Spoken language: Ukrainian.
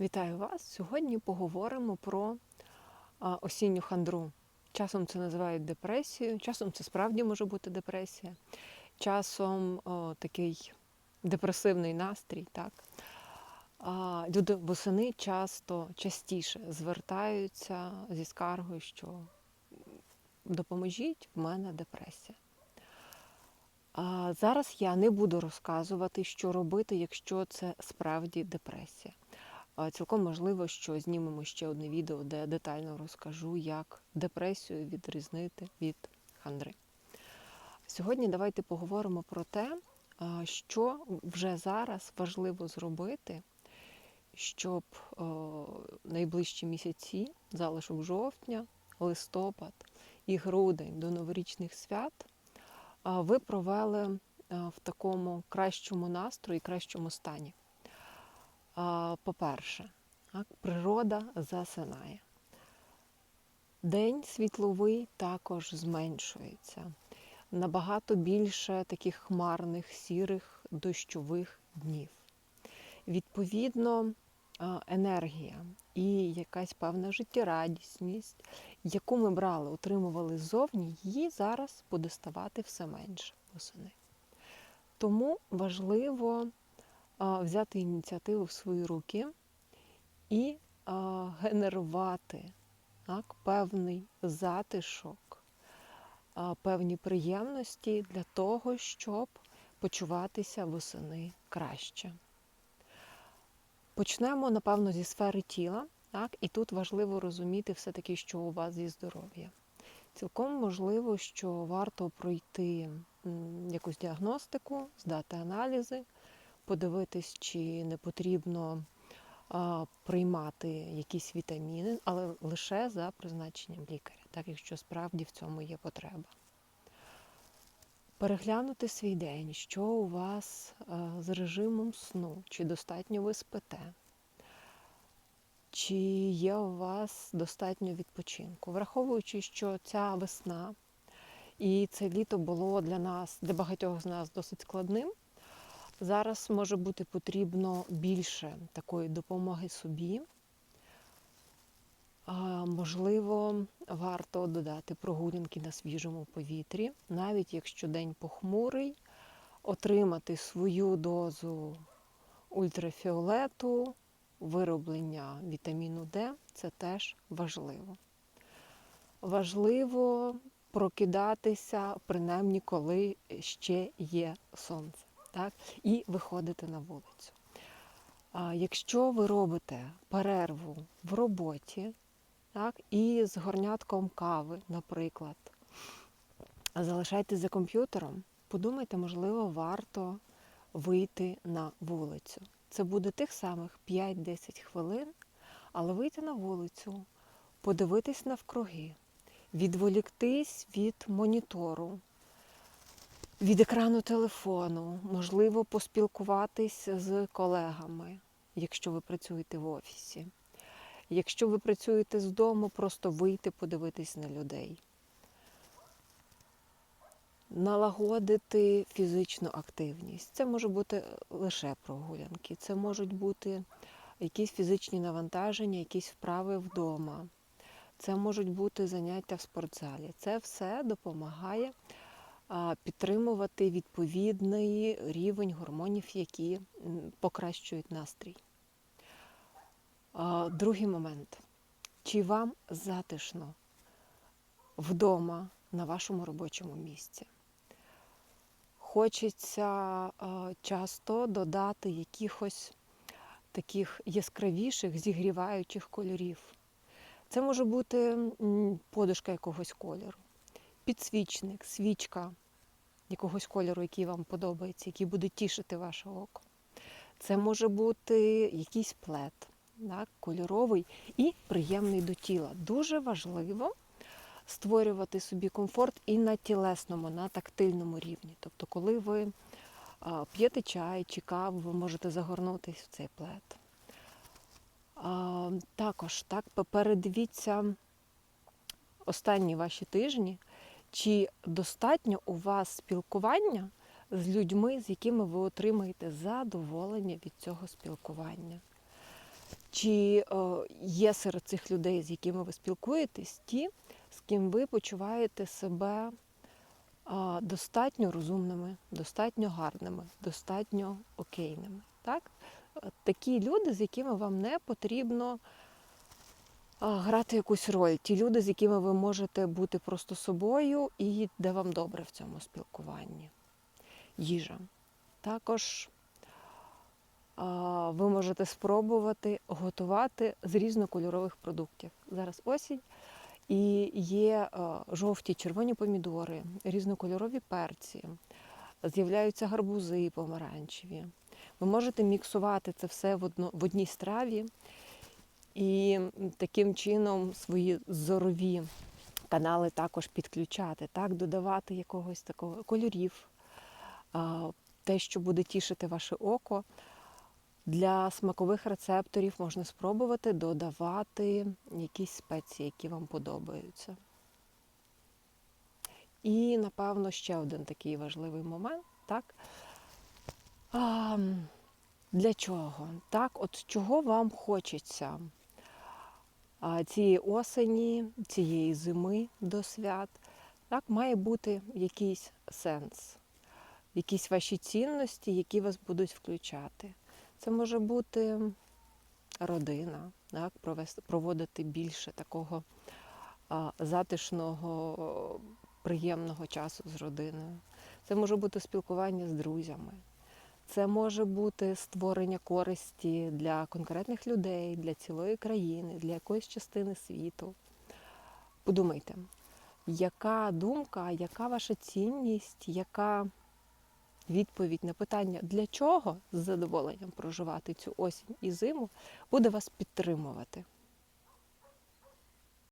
Вітаю вас! Сьогодні поговоримо про осінню хандру. Часом це називають депресією, часом це справді може бути депресія, часом о, такий депресивний настрій. Так? А, люди восени часто частіше звертаються зі скаргою, що допоможіть, в мене депресія. А зараз я не буду розказувати, що робити, якщо це справді депресія. Цілком можливо, що знімемо ще одне відео, де детально розкажу, як депресію відрізнити від хандри. Сьогодні давайте поговоримо про те, що вже зараз важливо зробити, щоб найближчі місяці, залишок жовтня, листопад і грудень до новорічних свят, ви провели в такому кращому настрої, кращому стані. По-перше, природа засинає. День світловий також зменшується. Набагато більше таких хмарних, сірих, дощових днів. Відповідно, енергія і якась певна життєрадісність, яку ми брали, отримували ззовні, її зараз буде ставати все менше восени. Тому важливо взяти ініціативу в свої руки і генерувати так, певний затишок, певні приємності для того, щоб почуватися восени краще. Почнемо, напевно, зі сфери тіла, так, і тут важливо розуміти все-таки, що у вас зі здоров'я. Цілком можливо, що варто пройти якусь діагностику, здати аналізи, подивитись, чи не потрібно приймати якісь вітаміни, але лише за призначенням лікаря, так якщо справді в цьому є потреба. Переглянути свій день, що у вас а, з режимом сну, чи достатньо ви спите, чи є у вас достатньо відпочинку, враховуючи, що ця весна і це літо було для нас, для багатьох з нас досить складним. Зараз може бути потрібно більше такої допомоги собі. Можливо, варто додати прогулянки на свіжому повітрі, навіть якщо день похмурий, отримати свою дозу ультрафіолету, вироблення вітаміну Д це теж важливо. Важливо прокидатися, принаймні, коли ще є сонце так, і виходити на вулицю. Якщо ви робите перерву в роботі, так, і з горнятком кави, наприклад, залишайтесь за комп'ютером, подумайте, можливо, варто вийти на вулицю. Це буде тих самих 5-10 хвилин, але вийти на вулицю, подивитись навкруги, відволіктись від монітору, від екрану телефону, можливо, поспілкуватись з колегами, якщо ви працюєте в офісі. Якщо ви працюєте з дому, просто вийти, подивитись на людей. Налагодити фізичну активність. Це може бути лише прогулянки, це можуть бути якісь фізичні навантаження, якісь вправи вдома. Це можуть бути заняття в спортзалі. Це все допомагає підтримувати відповідний рівень гормонів, які покращують настрій. Другий момент. Чи вам затишно вдома на вашому робочому місці? Хочеться часто додати якихось таких яскравіших, зігріваючих кольорів. Це може бути подушка якогось кольору підсвічник, свічка якогось кольору, який вам подобається, який буде тішити ваше око. Це може бути якийсь плед, так, кольоровий і приємний до тіла. Дуже важливо створювати собі комфорт і на тілесному, на тактильному рівні. Тобто, коли ви п'єте чай чи каву, ви можете загорнутися в цей плед. Також так, передивіться останні ваші тижні, чи достатньо у вас спілкування з людьми, з якими ви отримаєте задоволення від цього спілкування? Чи е, є серед цих людей, з якими ви спілкуєтесь, ті, з ким ви почуваєте себе достатньо розумними, достатньо гарними, достатньо окейними. Так? Такі люди, з якими вам не потрібно грати якусь роль. Ті люди, з якими ви можете бути просто собою і де вам добре в цьому спілкуванні. Їжа. Також ви можете спробувати готувати з різнокольорових продуктів. Зараз осінь. І є жовті, червоні помідори, різнокольорові перці, з'являються гарбузи помаранчеві. Ви можете міксувати це все в, одно, в одній страві і таким чином свої зорові канали також підключати, так, додавати якогось такого кольорів, те, що буде тішити ваше око. Для смакових рецепторів можна спробувати додавати якісь спеції, які вам подобаються. І, напевно, ще один такий важливий момент. Так? А, для чого? Так, от чого вам хочеться цієї осені, цієї зими до свят? Так, має бути якийсь сенс, якісь ваші цінності, які вас будуть включати. Це може бути родина, так, проводити більше такого затишного, приємного часу з родиною. Це може бути спілкування з друзями. Це може бути створення користі для конкретних людей, для цілої країни, для якоїсь частини світу. Подумайте, яка думка, яка ваша цінність, яка відповідь на питання, для чого з задоволенням проживати цю осінь і зиму, буде вас підтримувати.